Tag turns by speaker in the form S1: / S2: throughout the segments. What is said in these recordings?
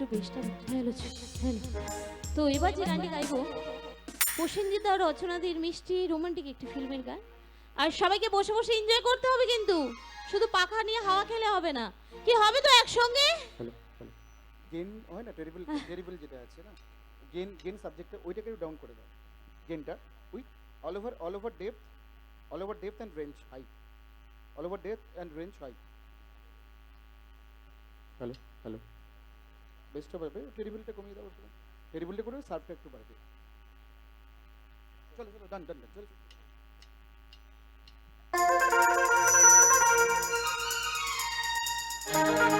S1: একটু বেশটা hello hello তো এবার যে গানটি গাইবো প্রসেনজিৎ আর রচনাদির মিষ্টি রোমান্টিক একটি ফিল্মের গান। আর সবাইকে বসে বসে এনজয় করতে হবে কিন্তু। শুধু পাখা নিয়ে হাওয়া খেলে হবে না। কি হবে তো একসঙ্গে?
S2: গেন হয় না টেরিবল টেরিবল যেটা আছে না? গেন গেন সাবজেক্টটা ওইটাকে ডাউন করে দাও। গেনটা with all over all over depth all over depth and range high all over depth and range high hello hello বেস্টটা বাড়বে ভেরিয়েবলটা কমিয়ে দাও ভেরিয়েবলটা করে সার্ভটা একটু বাড়বে। চলো চলো ডান ডান ডান চলো।
S1: সবাই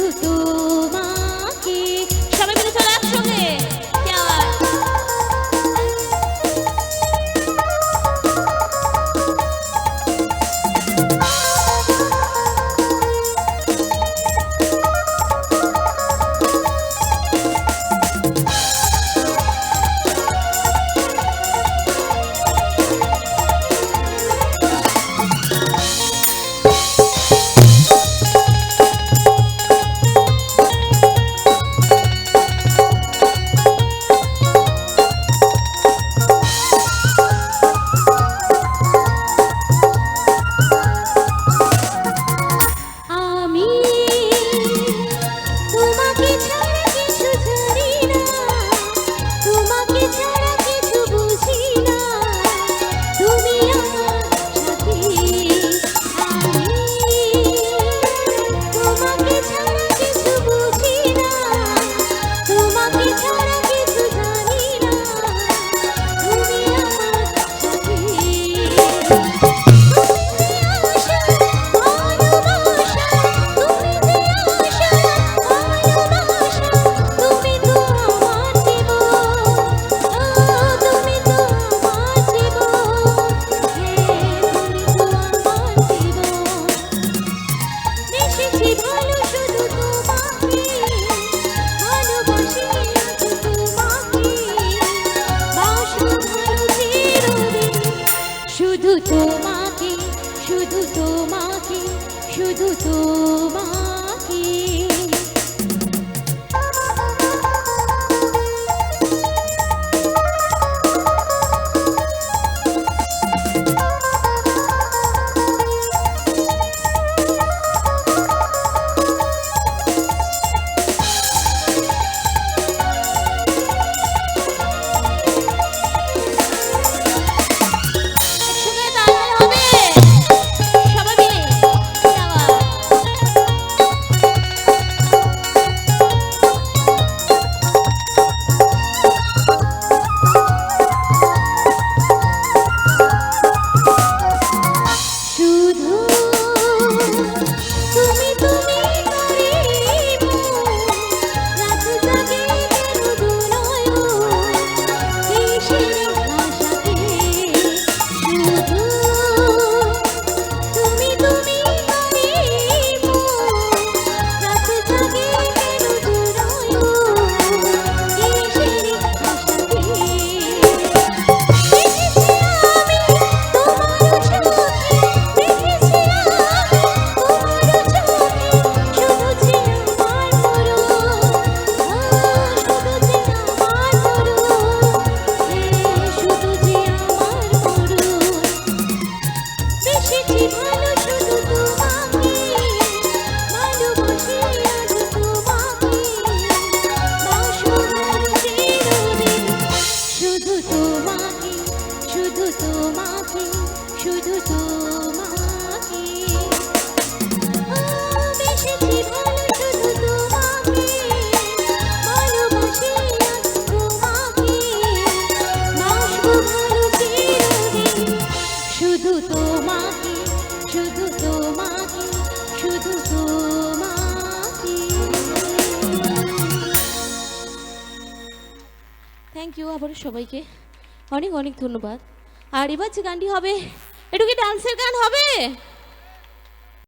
S1: শুধু তোমাকে শুধু তোমাকে থ্যাংক ইউ আবার সবাইকে। অনেক অনেক ধন্যবাদ। আর এবার যে গানটি হবে একটু কি ডান্সের গান হবে?